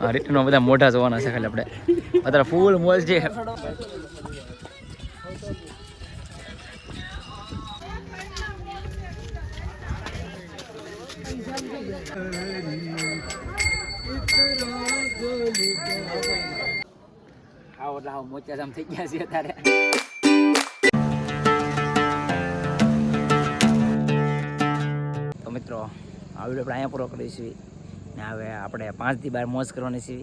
હા રિટર્નમાં બધા મોઢા જોવાના છે ખાલી આપણે. અત્યારે ફૂલ મોજ છે. આવો આવો મોચા થઈ ગયા છે અત્યારે. મિત્રો, આ વીડિયો આપણે અહીંયા પૂરો કરીશું ને હવે આપણે પાંચથી બાર મોજ કરવાની છે.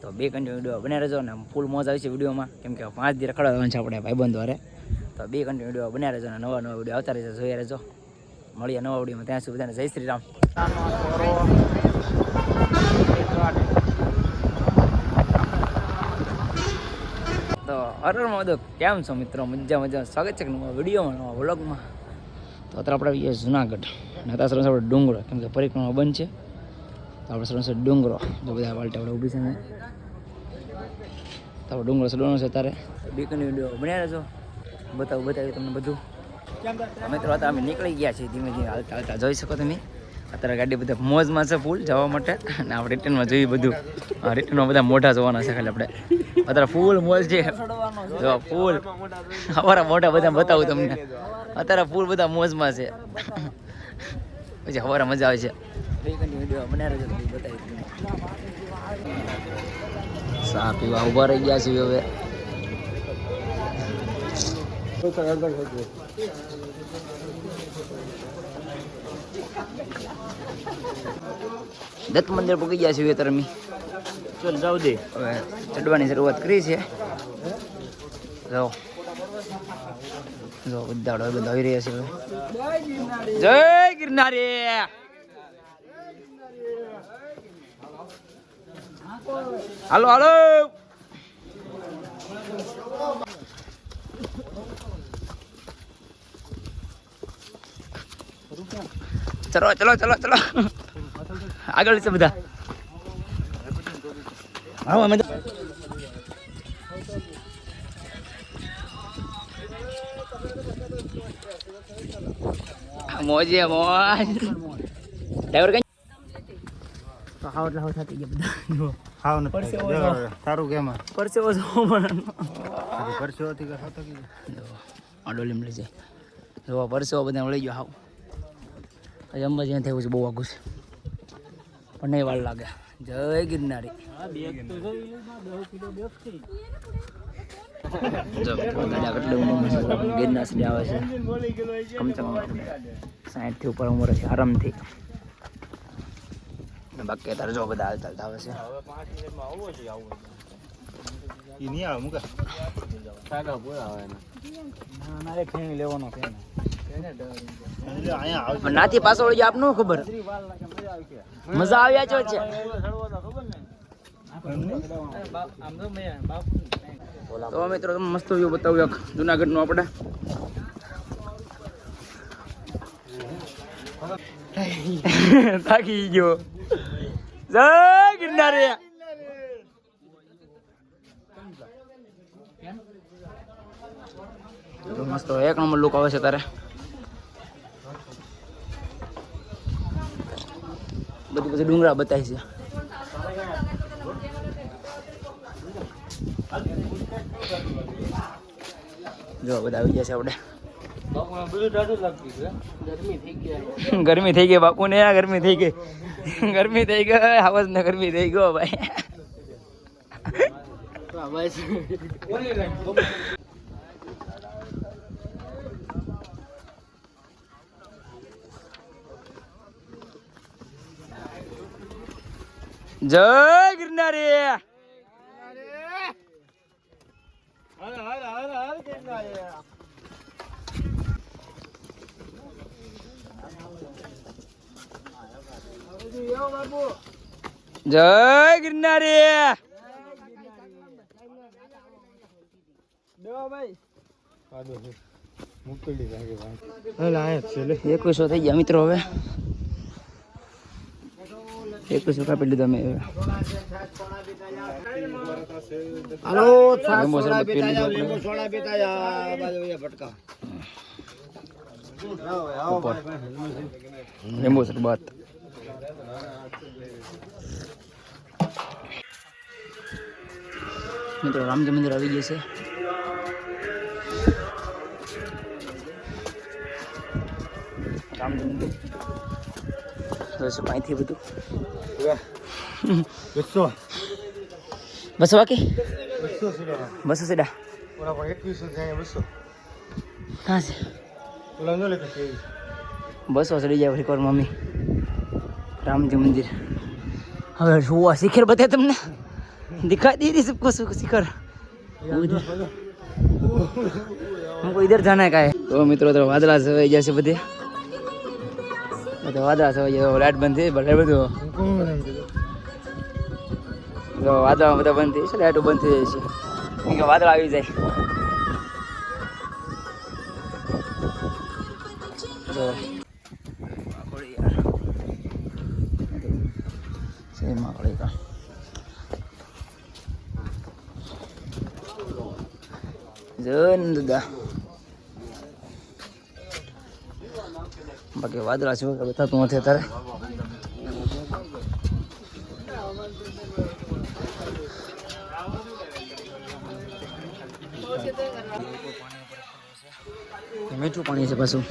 તો બે કન્ટિન્યુ વીડિયો બને રહેજો ને ફૂલ મોજ આવી છે વિડીયોમાં. કેમ કે પાંચ દી રખડાવવાનું છે આપણે ભાઈબંધ વારે તો બે કન્ટિન્યુ વીડિયો બને રહેજો ને નવા નવા વીડિયો આવતા રહેજો જોઈએ રહેજો. મળીએ નવા વિડીયોમાં ત્યાં સુધી બધાને જય શ્રી રામ. તો અરર મોદો કેમ છો મિત્રો? મજા મજા સ્વાગત છે નવા વિડીયોમાં, નવા વ્લોગમાં? તો અત્યારે આપણે જુનાગઢ. ને અત્યારે આપણે ડુંગરો કેમ કે પરિક્રમા બંધ છે. તો સડો સરસ ડુંગરો. જો બધા વાલટા આપણે ઊભી છે ને. તો આપણે ડુંગરો સડવાનો છે અત્યારે. બીકની વીડિયો બન્યા રહેજો. બતાવું બતાવ્યું તમને બધું. તો મિત્રો અત્યારે અમે નીકળી ગયા છીએ ધીમે ધીમે હાલતા હાલતા. જોઈ શકો તમે? અત્યારે ગાડી બધા મોજમાં છે ફૂલ જવા માટે. અને આપણે રિટર્નમાં જોઈએ બધું. રિટર્નમાં બધા મોઢા જોવાના છે ખાલી આપણે. અત્યારે ફૂલ મોજ છે. જો ફૂલ અમારા મોઢા બધા બતાવું તમને. અત્યારે ફૂલ બધા મોજમાં છે. પછી સવારે મજા આવે છે. વીડિયો બનાવી રહેજો તો બતાવી તમને ચા પીવા ઊભા રહી ગયા છીએ હવે દત્ત મંદિર પૂકી ગયા છીએ અત્યારે અમે ચાલ જાવ દે હવે ચડવાની શરૂઆત કરી છે જો જો બધા હવે બધા આવી રહ્યા છે હવે જય ગિરનારી હાલો હાલો ચલો ચલો ચલો ચલો આગળ છે બધા આવો અમે તો- મોજે મોજ ડ્રાઈવર કઈ તો હાવ એટલે હાવ થતી ગયા બધા જો ખાવ. ને પરસેવો. તારું કેમ પરસેવો જો પણ તારી પરસેવાથી કાંઈ કે? આ જાય. જો પરસેવો બધા મળી ગયો હાવ. આજે અંબાજી થયું છે બહુ આઘું છે. પણ નહીં વાર લાગે. જય ગિરનારી. ગિરનાર સુધી આવે છે. કમસે સાઠથી ઉપર ઉંમર છે આરામથી. બાકી તારે જો બધા હાલતા હાલતા આવે છે એ નહીં આવે મૂકે. એટલે અહીંયા લેવાનો પણ નાથી પાછો વળી આપ નો ખબર? મજા આવ્યા છો છે. તો મિત્રો તમે મસ્ત વ્યૂ બતાવ્યો જુનાગઢ નો આપણે. થાકી ગયો. જય ગિરનારી. મસ્ત એક નંબર લુક આવે છે તારે. બધું બધી ડુંગરા બતાવી છે. જો બધા આવી ગયા છે આપણે. ગરમી થઈ ગઈ. બાપુ ને ગરમી થઈ ગઈ. ગરમી થઈ ગઈ આવાજ ને ગરમી થઈ ગયો ભાઈ. જય ગિરનારી. જય ગિરનારી. એકવીસો થઈ ગયા મિત્રો હવે. એકવીસો કાપી લીધા મેં હવે. લીંબુ સર પી મિત્રો રામજી મંદિર આવી ગયું છે. રામજી મંદિર. જોઈશું અહીંથી બધું? બસો. બસો બાકી? બસો બસો સીડા એકવીસો જાય બસો. બસો ચડી જાય ફરી વાર મમ્મી. રામજી મંદિર હવે જોવા શિખર બતાવે તમને દિખાઈ दी सबको सु- शिखर उधर हमको इधर जाना है का है तो મિત્રો તો વાદળા સવાઈ જશે બધે બધા વાદળા સવાઈ જાય લાઈટ બંધ થઈ ભલે બધું કોણ એમ કીધું તો વાદળા બધા બંધ થઈ છે લાઈટો બંધ થઈ જાય છે કેમ કે વાદળ આવી જાય તો દાદા. બાકી વાદળા છે બતાતું નથી અત્યારે. મીઠું પાણી છે પાછું.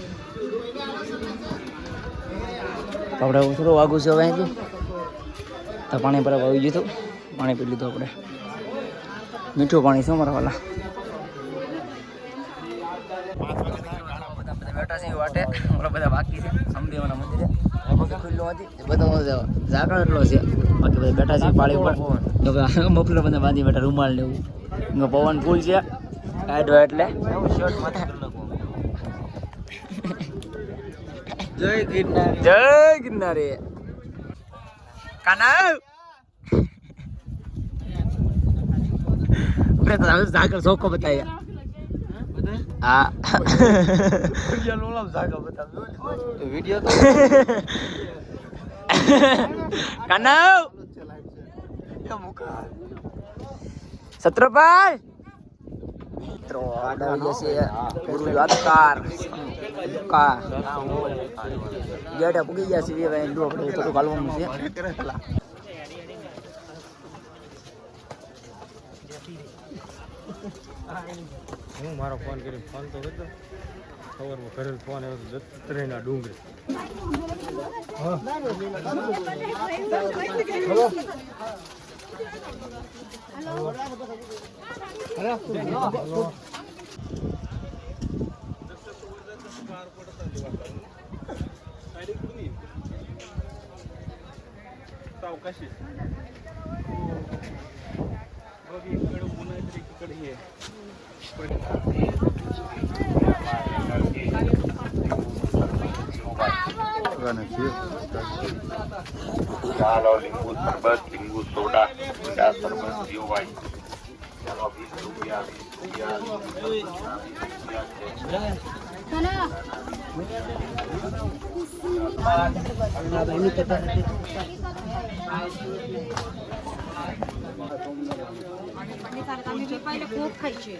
આપણે થોડું વાગું છે હવે અહીંથી. તો પાણી બરાબર આવી ગયું પાણી પી લીધું આપણે. મીઠું પાણી છે મારા વાલા બધા બધા બેઠા છે એ વાટે બધા બાકી છે. અંબેવાના મંદિરે. ખુલ્લું હતી. એ બધા ઝાકળ એટલો છે. બાકી બધા બેઠા છે પાળી ઉપર. તો મફલર બધા બાંધી બેઠા રૂમાલ ને એવું. પવન ફૂલ છે. કાઢો એટલે. જય ગિરનાર. જય ગિરનારી. કાના ઝાકળ ચોખ્ખો બતાવ્યા હા વિડિયો કાના સત્રપાલ મિત્રો આડા આવી જશે ગુરુ યાદકાર કા ગેટા પૂગી ગયા છે હવે એનું આપણે થોડું કાલવાનું છે હું મારો ફોન કરી ફોન તો કરતો ખબરમાં કરેલ ફોન આવ્યો તો દત્તરેના ડુંગરે ચાલો લીંબુ શરબત લીંબુ સોડા ઠંડા શરબત પીઓ ભાઈ ચાલો વીસ રૂપિયા વીસ રૂપિયા વીસ રૂપિયા છે सारखं आम्ही विपायला खूप खायचे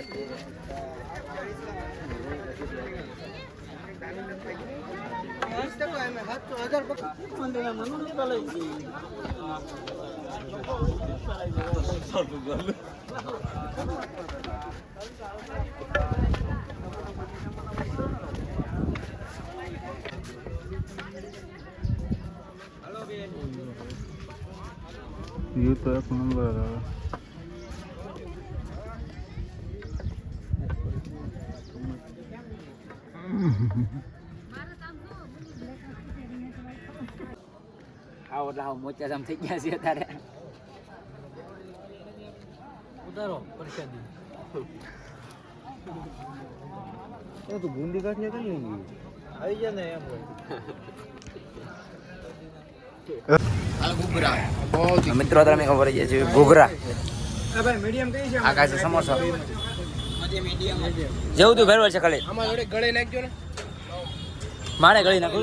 તો તમારા આદમી હોય તો જાણો કે ના હોય તો અમારા કાકાથી જાણાતું નહીં વ્યૂ તો એક નંબર આવે આવો એટલે આવો મોચા જામ થઈ ગયા છે અત્યારે. ઉતારો પરસાદી. એ તું ગુંડી કાઠી કરી લઈ આવી જાય ને એમ હોય. મિત્રો તમે ખબર છે ઘોઘરા ઘૂઘરા ભાઈ મીડિયમ કઈ છે? આ કાંઈ સમોસા. જેવું તું ફેરવે છે ખાલી. મારે ગળી નાખું.